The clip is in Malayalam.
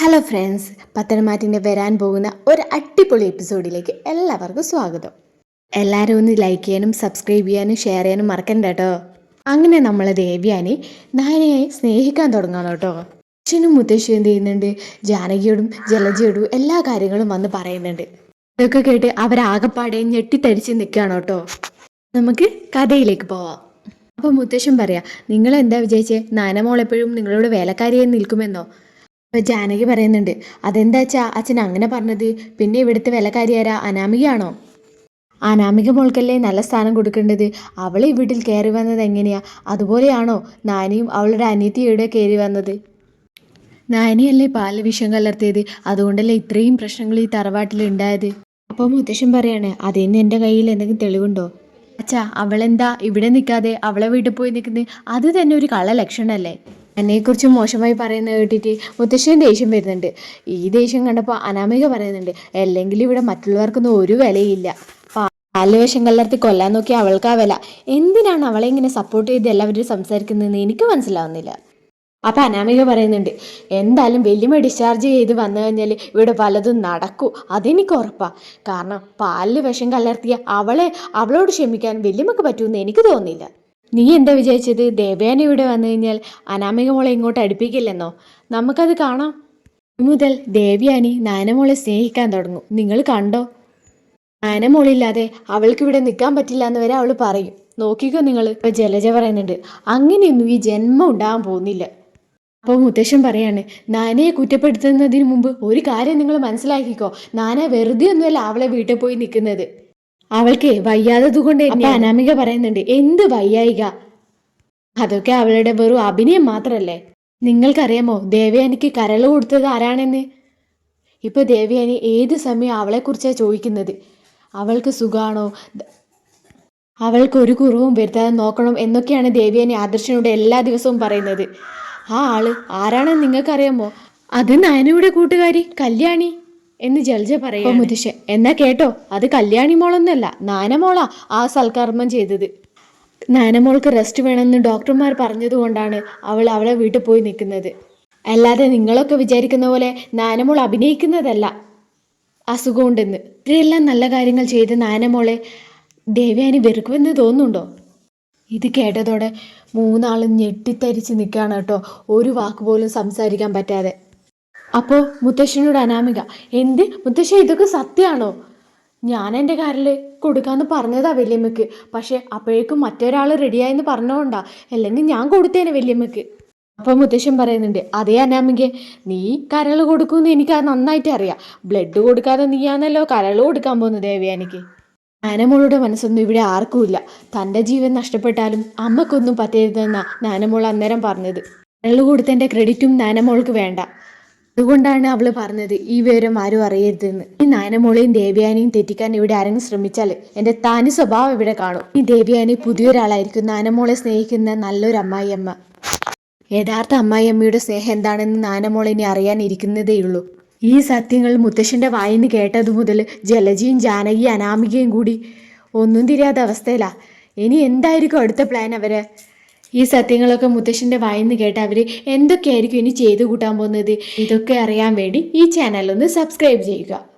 ഹലോ ഫ്രണ്ട്സ് പത്തനംമാറ്റിന്റെ വരാൻ പോകുന്ന ഒരു അടിപൊളി എപ്പിസോഡിലേക്ക് എല്ലാവർക്കും സ്വാഗതം. എല്ലാവരും ഒന്ന് ലൈക്ക് ചെയ്യാനും സബ്സ്ക്രൈബ് ചെയ്യാനും ഷെയർ ചെയ്യാനും മറക്കണ്ട കേട്ടോ. അങ്ങനെ നമ്മൾ ദേവ്യാനെ നായനയെ സ്നേഹിക്കാൻ തുടങ്ങണം കേട്ടോ. അച്ഛനും മുത്തശ്ശിയും എന്ത് ചെയ്യുന്നുണ്ട്? ജാനകിയോടും ജലജയോടും എല്ലാ കാര്യങ്ങളും വന്ന് പറയുന്നുണ്ട്. ഇതൊക്കെ കേട്ട് അവരാകപ്പാടെ ഞെട്ടിത്തരിച്ച് നിൽക്കുകയാണ് കേട്ടോ. നമുക്ക് കഥയിലേക്ക് പോവാം. അപ്പോൾ മുത്തശ്ശൻ പറയാ നിങ്ങൾ എന്താ വിചാരിച്ചേ? നാനമോൾ എപ്പോഴും നിങ്ങളോട് വേലക്കാരിയായി നിൽക്കുമെന്നോ? അപ്പൊ ജാനകി പറയുന്നുണ്ട് അതെന്താ അച്ഛൻ അങ്ങനെ പറഞ്ഞത്. പിന്നെ ഇവിടുത്തെ വിലക്കാരിയാരാ അനാമികയാണോ? അനാമിക മോൾക്കല്ലേ നല്ല സ്ഥാനം കൊടുക്കേണ്ടത്. അവൾ ഈ വീട്ടിൽ കയറി വന്നത് എങ്ങനെയാ? അതുപോലെയാണോ നാനിയും അവളുടെ അനിയത്തി ഇവിടെ കയറി വന്നത്? നാനിയല്ലേ പാൽ വിഷം കലർത്തിയത്. അതുകൊണ്ടല്ലേ ഇത്രയും പ്രശ്നങ്ങൾ ഈ തറവാട്ടിൽ ഉണ്ടായത്? അപ്പോൾ മുത്തശ്ശൻ പറയാണ് അതിന് എന്റെ കയ്യിൽ എന്തെങ്കിലും തെളിവുണ്ടോ? അച്ഛാ അവളെന്താ ഇവിടെ നിൽക്കാതെ അവളെ വീട്ടിൽ പോയി നിൽക്കുന്നത് അത് തന്നെ ഒരു കള ലക്ഷണമല്ലേ എന്നെക്കുറിച്ച് മോശമായി പറയുന്നത് കേട്ടിട്ട് മുത്തശ്ശൻ ദേഷ്യം വരുന്നുണ്ട്. ഈ ദേഷ്യം കണ്ടപ്പോൾ അനാമിക പറയുന്നുണ്ട് അല്ലെങ്കിൽ ഇവിടെ മറ്റുള്ളവർക്കൊന്നും ഒരു വിലയില്ല. പാൽ വേഷം കലർത്തി കൊല്ലാൻ അവൾക്ക് ആ വില. എന്തിനാണ് അവളെ ഇങ്ങനെ സപ്പോർട്ട് ചെയ്ത് എല്ലാവരും സംസാരിക്കുന്നതെന്ന് എനിക്ക് മനസ്സിലാവുന്നില്ല. അപ്പം അനാമിക പറയുന്നുണ്ട് എന്തായാലും വലിയ ഡിസ്ചാർജ് ചെയ്ത് വന്നു കഴിഞ്ഞാൽ ഇവിടെ പലതും നടക്കൂ. അതെനിക്ക് ഉറപ്പാ. കാരണം പാലിൽ വിഷം കലർത്തിയ അവളെ അവളോട് ക്ഷമിക്കാൻ വല്യമ്മക്ക് പറ്റുമെന്ന് എനിക്ക് തോന്നില്ല നീ എന്താ വിചാരിച്ചത്? ദേവയാനി ഇവിടെ വന്നു കഴിഞ്ഞാൽ അനാമിക മോളെ ഇങ്ങോട്ട് അടുപ്പിക്കില്ലെന്നോ? നമുക്കത് കാണാം. മുതൽ ദേവയാനി നാനമോളെ സ്നേഹിക്കാൻ തുടങ്ങും. നിങ്ങൾ കണ്ടോ? നാനമോളില്ലാതെ അവൾക്ക് ഇവിടെ നിൽക്കാൻ പറ്റില്ല എന്ന് വരെ അവൾ പറയും. നോക്കിക്കോ നിങ്ങൾ ഇപ്പൊ ജലജ പറയുന്നുണ്ട് അങ്ങനെയൊന്നും ഈ ജന്മം ഉണ്ടാകാൻ പോകുന്നില്ല. അപ്പോൾ മുത്തശ്ശൻ പറയാണ് നാനയെ കുറ്റപ്പെടുത്തുന്നതിന് മുമ്പ് ഒരു കാര്യം നിങ്ങൾ മനസ്സിലാക്കിക്കോ. നാന വെറുതെ ഒന്നുമല്ല അവളെ വീട്ടിൽ പോയി നിൽക്കുന്നത്. അവൾക്ക് വയ്യാത്തത് കൊണ്ട് എന്നെ അനാമിക പറയുന്നുണ്ട് എന്ത് വയ്യായിക? അതൊക്കെ അവളുടെ വെറും അഭിനയം മാത്രല്ലേ നിങ്ങൾക്കറിയാമോ ദേവയാനിക്ക് കരൾ കൊടുത്തത് ആരാണെന്ന്? ഇപ്പൊ ദേവയാനി ഏത് സമയം അവളെക്കുറിച്ചാണ് ചോദിക്കുന്നത്? അവൾക്ക് സുഖാണോ? അവൾക്ക് ഒരു കുറവും വരുത്താതെ നോക്കണം എന്നൊക്കെയാണ് ദേവയാനി ആദർശനോട് എല്ലാ ദിവസവും പറയുന്നത്. ആ ആൾ ആരാണെന്ന് നിങ്ങൾക്കറിയാമോ? അത് നയനയുടെ കൂട്ടുകാരി കല്യാണി എന്ന് ജൽജ പറയാ മുതിഷ എന്നാ കേട്ടോ അത് കല്യാണി മോളൊന്നല്ല നാനമോളാ ആ സൽക്കർമ്മം ചെയ്തത്. നാനമോൾക്ക് റെസ്റ്റ് വേണമെന്ന് ഡോക്ടർമാർ പറഞ്ഞതുകൊണ്ടാണ് അവൾ അവളെ വീട്ടിൽ പോയി നിൽക്കുന്നത്. അല്ലാതെ നിങ്ങളൊക്കെ വിചാരിക്കുന്ന പോലെ നാനമോൾ അഭിനയിക്കുന്നതല്ല. അസുഖമുണ്ടെന്ന്. ഇത്രയെല്ലാം നല്ല കാര്യങ്ങൾ ചെയ്ത് നാനമോളെ ദേവയാനി വെറുക്കുമെന്ന് തോന്നുന്നുണ്ടോ? ഇത് കേട്ടതോടെ മൂന്നാളും ഞെട്ടിത്തരിച്ച് നിൽക്കുകയാണ് കേട്ടോ. ഒരു വാക്ക് പോലും സംസാരിക്കാൻ പറ്റാതെ. അപ്പോൾ മുത്തശ്ശനോട് അനാമിക എന്ത്? മുത്തശ്ശ ഇതൊക്കെ സത്യമാണോ ഞാൻ എന്റെ കാറിൽ കൊടുക്കാമെന്ന് പറഞ്ഞതാ വല്യമ്മക്ക്. പക്ഷേ അപ്പോഴേക്കും മറ്റൊരാൾ റെഡിയായെന്ന് പറഞ്ഞോണ്ടാ. അല്ലെങ്കിൽ ഞാൻ കൊടുത്തേനെ വല്യമ്മക്ക്. അപ്പോൾ മുത്തശ്ശൻ പറയുന്നുണ്ട് അതേ അനാമിക നീ കരൾ കൊടുക്കുമെന്ന് എനിക്ക് നന്നായിട്ട് അറിയാം. ബ്ലഡ് കൊടുക്കാതെ നീയാണല്ലോ കരൾ കൊടുക്കാൻ പോകുന്നത് ദേവയാനിക്ക്. നാനമോളുടെ മനസ്സൊന്നും ഇവിടെ ആർക്കുമില്ല തന്റെ ജീവൻ നഷ്ടപ്പെട്ടാലും അമ്മക്കൊന്നും പറ്റരുതെന്നാ നാനമോൾ അന്നേരം പറഞ്ഞത്. അയാൾ കൊടുത്തതിന്റെ ക്രെഡിറ്റും നാനമോൾക്ക് വേണ്ട. അതുകൊണ്ടാണ് അവൾ പറഞ്ഞത് ഈ വിവരം ആരും അറിയരുതെന്ന്. ഈ നാനമോളെയും ദേവ്യാനെയും തെറ്റിക്കാൻ ഇവിടെ ആരെങ്കിലും ശ്രമിച്ചാൽ എന്റെ തനി സ്വഭാവം ഇവിടെ കാണും. ഈ ദേവ്യാനി പുതിയൊരാളായിരിക്കും നാനമോളെ സ്നേഹിക്കുന്ന നല്ലൊരു അമ്മായിയമ്മ. യഥാർത്ഥ അമ്മായിയമ്മയുടെ സ്നേഹം എന്താണെന്ന് നാനമോൾ ഇനി അറിയാനിരിക്കുന്നതേയുള്ളൂ. ഈ സത്യങ്ങൾ മുത്തശ്ശന്റെ വായിന്ന് കേട്ടതു മുതൽ ജലജിയും ജാനകിയും അനാമികയും കൂടി ഒന്നും തിരിയാത്ത അവസ്ഥയിലാ. ഇനി എന്തായിരിക്കും അടുത്ത പ്ലാൻ അവർ? ഈ സത്യങ്ങളൊക്കെ മുത്തശ്ശന്റെ വായിന്ന് കേട്ട് അവർ എന്തൊക്കെയായിരിക്കും ഇനി ചെയ്തു കൂട്ടാൻ പോകുന്നത്? ഇതൊക്കെ അറിയാൻ വേണ്ടി ഈ ചാനൽ ഒന്ന് സബ്സ്ക്രൈബ് ചെയ്യുക.